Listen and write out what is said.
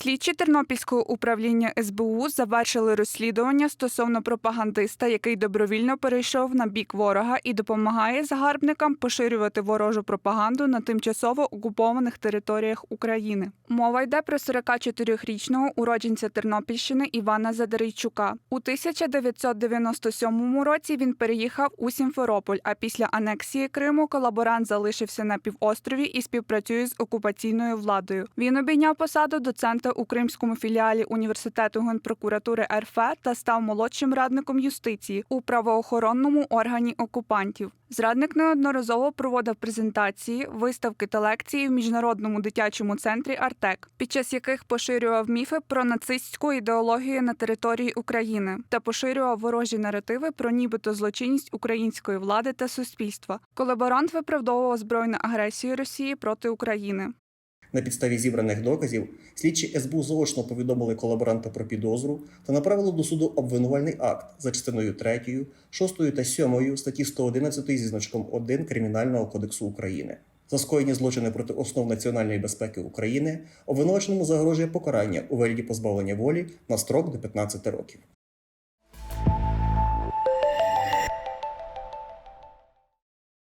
Слідчі Тернопільського управління СБУ завершили розслідування стосовно пропагандиста, який добровільно перейшов на бік ворога і допомагає загарбникам поширювати ворожу пропаганду на тимчасово окупованих територіях України. Мова йде про 44-річного уродженця Тернопільщини Івана Задарійчука. У 1997 році він переїхав у Сімферополь. А після анексії Криму колаборант залишився на півострові і співпрацює з окупаційною владою. Він обійняв посаду доцента у кримському філіалі університету генпрокуратури РФ та став молодшим радником юстиції у правоохоронному органі окупантів. Зрадник неодноразово проводив презентації, виставки та лекції в міжнародному дитячому центрі Артек, під час яких поширював міфи про нацистську ідеологію на території України та поширював ворожі наративи про нібито злочинність української влади та суспільства. Колаборант виправдовував збройну агресію Росії проти України. На підставі зібраних доказів слідчі СБУ заочно повідомили колаборанта про підозру та направили до суду обвинувальний акт за частиною 3, 6 та 7 статті 111 зі значком 1 Кримінального кодексу України. За скоєні злочини проти основ національної безпеки України обвинуваченому загрожує покарання у вигляді позбавлення волі на строк до 15 років.